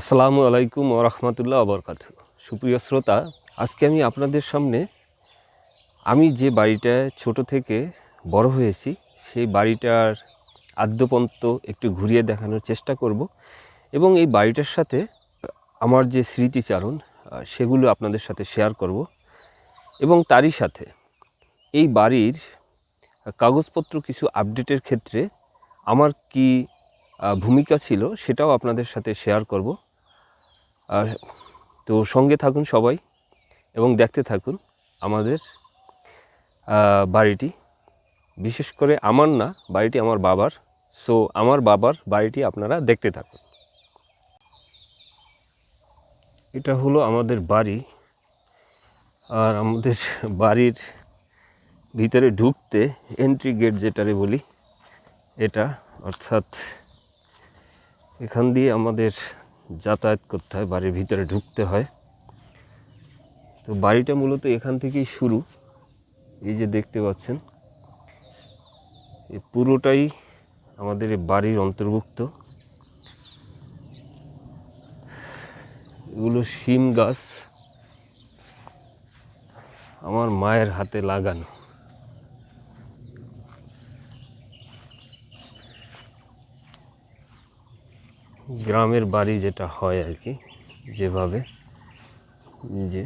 আসসালামু আলাইকুম ওরহমতুল্লাহ আবরকাত সুপ্রিয় শ্রোতা, আজকে আমি আপনাদের সামনে আমি যে বাড়িটায় ছোট থেকে বড় হয়েছি, সেই বাড়িটার আদ্যপন্ত একটু ঘুরিয়ে দেখানোর চেষ্টা করব এবং এই বাড়িটার সাথে আমার যে স্মৃতিচারণ সেগুলো আপনাদের সাথে শেয়ার করব এবং তারই সাথে এই বাড়ির কাগজপত্র কিছু আপডেটের ক্ষেত্রে আমার কি ভূমিকা ছিল সেটাও আপনাদের সাথে শেয়ার করব। আর তো সঙ্গে থাকুন সবাই এবং দেখতে থাকুন আমাদের বাড়িটি। বিশেষ করে আমার না, বাড়িটি আমার বাবার। সো আমার বাবার বাড়িটি আপনারা দেখতে থাকুন। এটা হলো আমাদের বাড়ি। আর আমাদের বাড়ির ভিতরে ঢুকতে এন্ট্রি গেট যেটারে বলি, এটা অর্থাৎ এখান দিয়ে আমাদের যাতায়াত করতে হয়, বাড়ির ভিতরে ঢুকতে হয়। তো বাড়িটা মূলত এখান থেকেই শুরু। এই যে দেখতে পাচ্ছেন এই পুরোটাই আমাদের বাড়ির অন্তর্ভুক্ত। এগুলো শিম গাছ আমার মায়ের হাতে লাগানো। গ্রামের বাড়ি যেটা হয় আর কি, যেভাবে যে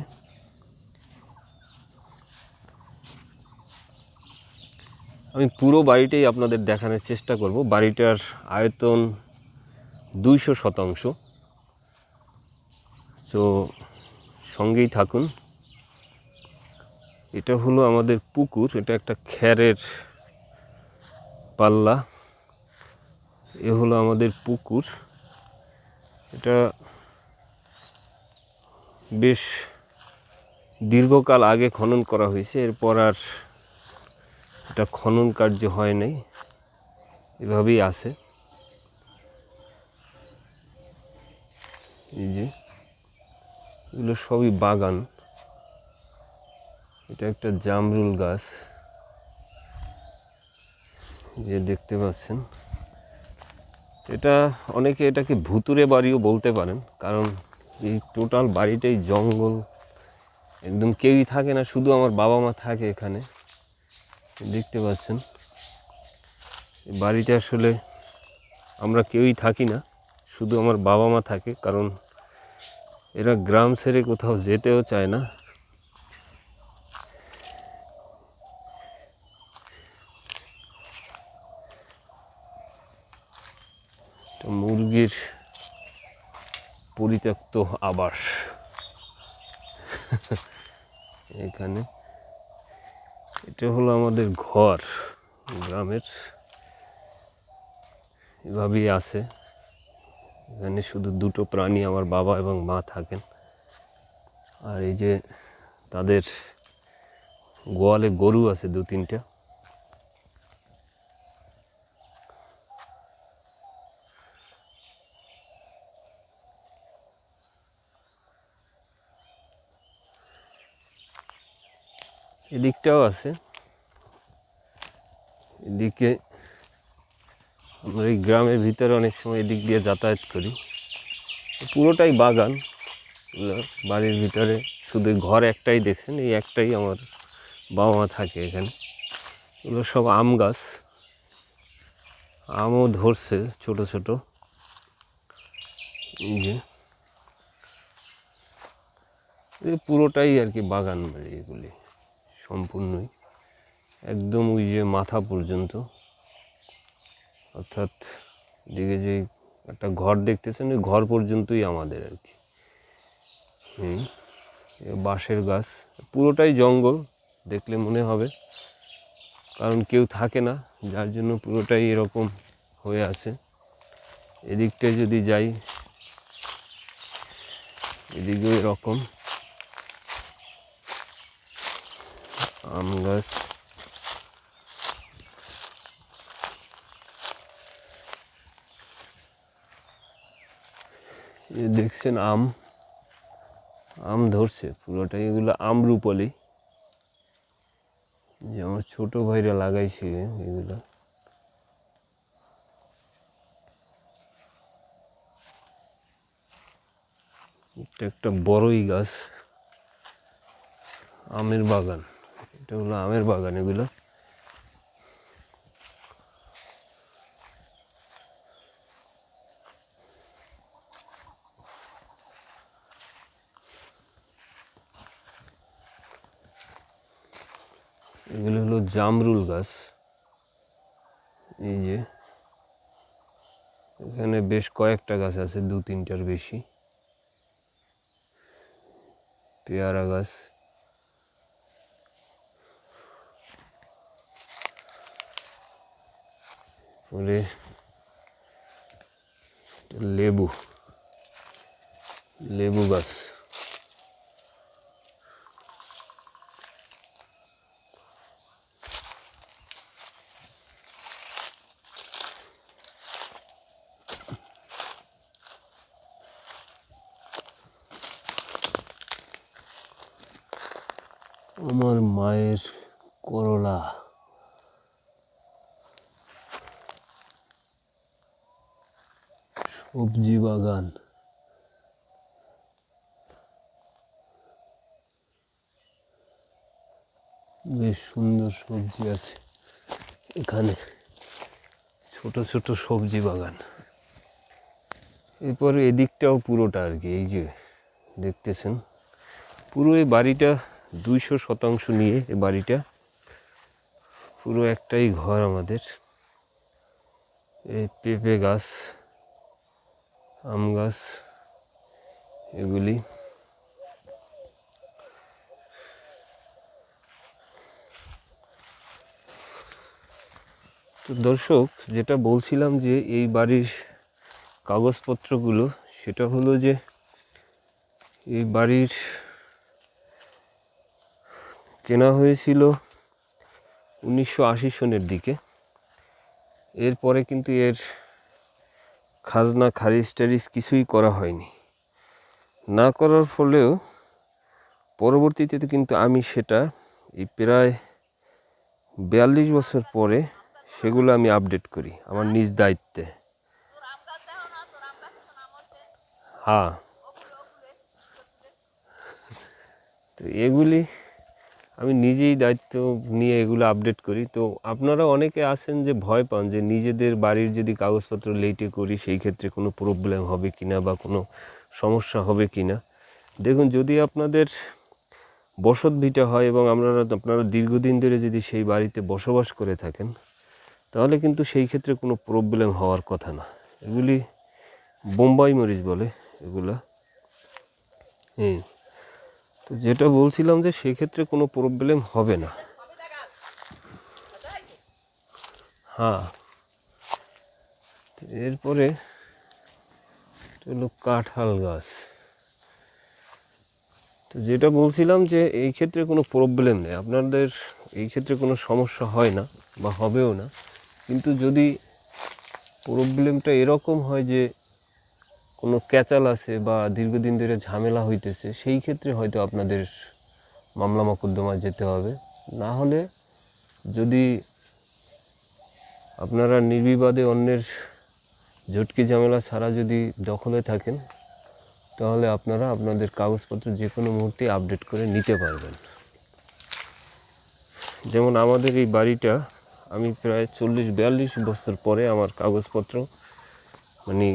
আমি পুরো বাড়িটাই আপনাদের দেখানোর চেষ্টা করব। বাড়িটার আয়তন দুইশো শতাংশ। তো সঙ্গেই থাকুন। এটা হলো আমাদের পুকুর, এটা একটা খ্যারের পাল্লা। এ হলো আমাদের পুকুর। এটা বেশ দীর্ঘকাল আগে খনন করা হয়েছে, এরপর আর এটা খনন কার্য হয় নাই, এভাবেই আছে। এই যে, এগুলো সবই বাগান। এটা একটা জামরুল গাছ যে দেখতে পাচ্ছেন। এটা অনেকে এটাকে ভুতুরে বাড়িও বলতে পারেন, কারণ এই টোটাল বাড়িটাই জঙ্গল। একদম কেউই থাকে না, শুধু আমার বাবা মা থাকে এখানে। দেখতে পাচ্ছেন বাড়িতে আসলে আমরা কেউই থাকি না, শুধু আমার বাবা মা থাকে, কারণ এরা গ্রাম ছেড়ে কোথাও যেতেও চায় না। মুরগির পরিত্যক্ত আবাস। এখানে এটা হলো আমাদের ঘর, গ্রামের। এভাবেই আছে। এখানে শুধু দুটো প্রাণী আমার বাবা এবং মা থাকেন। আর এই যে তাদের গোয়ালে গরু আছে দু তিনটা এদিকটাও আছে। এদিকে আমরা এই গ্রামের ভিতরে অনেক সময় এদিক দিয়ে যাতায়াত করি। পুরোটাই বাগান। বাড়ির ভিতরে শুধু ঘর একটাই দেখছেন, এই একটাই আমার বাবা মা থাকে এখানে। এগুলো সব আম গাছ। আমও ধরছে ছোট ছোট। যে। পুরোটাই আর কি বাগান বাড়ি এগুলি। সম্পূর্ণই। একদম ওই যে মাথা পর্যন্ত। অর্থাৎ এদিকে যে একটা ঘর দেখতেছেন, ওই ঘর পর্যন্তই আমাদের আর কি। হুম বাঁশের গাছ, পুরোটাই জঙ্গল দেখলে মনে হবে। কারণ কেউ থাকে না, যার জন্য পুরোটাই এরকম হয়ে আছে। এদিকটায় যদি যাই, এদিকেও এরকম। আম গাছ দেখছেন আম আম ধরছে, পুরোটাই এগুলো আমরুপলি যে আমার ছোট ভাইরা লাগাইছে এগুলো। এটা একটা বড়ই গাছ, আমের বাগান। এটা হলো আমের বাগান এগুলো। এগুলো হলো জামরুল গাছ। এই যে, এখানে বেশ কয়েকটা গাছ আছে দু তিনটার বেশি। পেয়ারা গাছ। পরে লেবু লেবু গাছ আমার মায়ের করলা সবজি বাগান। বেশ সুন্দর সবজি আছে এখানে, ছোট ছোট সবজি বাগান। এরপরে এদিকটাও পুরোটা আর কি, এই যে দেখতেছেন, পুরো এই বাড়িটা দুইশো শতাংশ নিয়ে এই বাড়িটা, পুরো একটাই ঘর আমাদের। এই পেঁপে গাছ আম গাছ, এগুলি। তো দর্শক, যেটা বলছিলাম যে এই বাড়ির কাগজপত্রগুলো, সেটা হলো যে এই বাড়ির কেনা হয়েছিল উনিশশো আশি সনের দিকে। এরপরে কিন্তু এর খাজনা, খারিজ টারিজ কিছুই করা হয়নি। না করার ফলেও পরবর্তীতে তো কিন্তু আমি সেটা এই প্রায় বিয়াল্লিশ বছর পরে সেগুলো আমি আপডেট করি আমার নিজ দায়িত্বে। হ্যাঁ। তো এগুলি আমি নিজেই দায়িত্ব নিয়ে এগুলো আপডেট করি। তো আপনারা অনেকে আসেন যে ভয় পান যে নিজেদের বাড়ির যদি কাগজপত্র লেটে করি, সেই ক্ষেত্রে কোনো প্রবলেম হবে কি না বা কোনো সমস্যা হবে কি না দেখুন, যদি আপনাদের বসত ভিটা হয় এবং আপনারা আপনারা দীর্ঘদিন ধরে যদি সেই বাড়িতে বসবাস করে থাকেন, তাহলে কিন্তু সেই ক্ষেত্রে কোনো প্রবলেম হওয়ার কথা না। এগুলি বোম্বাই মরিচ বলে এগুলা। হুম। তো যেটা বলছিলাম যে সেক্ষেত্রে কোনো প্রবলেম হবে না। হ্যাঁ। এরপরে হলো কাঁঠাল গাছ। তো যেটা বলছিলাম যে এই ক্ষেত্রে কোনো প্রবলেম নেই। আপনাদের এই ক্ষেত্রে কোনো সমস্যা হয় না বা হবেও না। কিন্তু যদি প্রবলেমটা এরকম হয় যে কোনো ক্যাচাল আছে বা দীর্ঘদিন ধরে ঝামেলা হইতেছে, সেই ক্ষেত্রে হয়তো আপনাদের মামলা মোকদ্দমায় যেতে হবে। না হলে যদি আপনারা নির্বিবাদে অন্যের ঝটকি ঝামেলা ছাড়া যদি দখলে থাকেন, তাহলে আপনারা আপনাদের কাগজপত্র যে কোনো মুহূর্তে আপডেট করে নিতে পারবেন। যেমন আমাদের এই বাড়িটা, আমি প্রায় চল্লিশ, বিয়াল্লিশ বছর পরে আমার কাগজপত্র মানে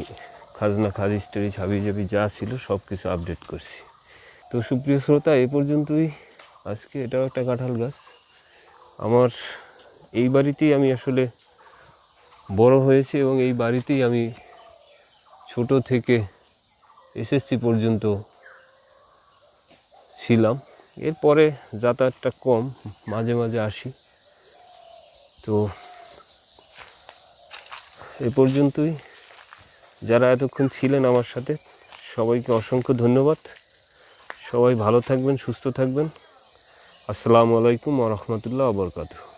খাজনা, খারিজ, টারিজ, হাবি জাবি যা ছিল সব কিছু আপডেট করছি। তো সুপ্রিয় শ্রোতা, এ পর্যন্তই। আজকে এটাও একটা কাঁঠাল গাছ। আমার এই বাড়িতেই আমি আসলে বড় হয়েছি এবং এই বাড়িতেই আমি ছোট থেকে এসএসসি পর্যন্ত ছিলাম। এরপরে যাতায়াতটা কম, মাঝে মাঝে আসি। তো এ পর্যন্তই। যারা এতক্ষণ ছিলেন আমার সাথে, সবাইকে অসংখ্য ধন্যবাদ। সবাই ভালো থাকবেন, সুস্থ থাকবেন। আসসালামু আলাইকুম রহমতুল্লাহ আবরকাতু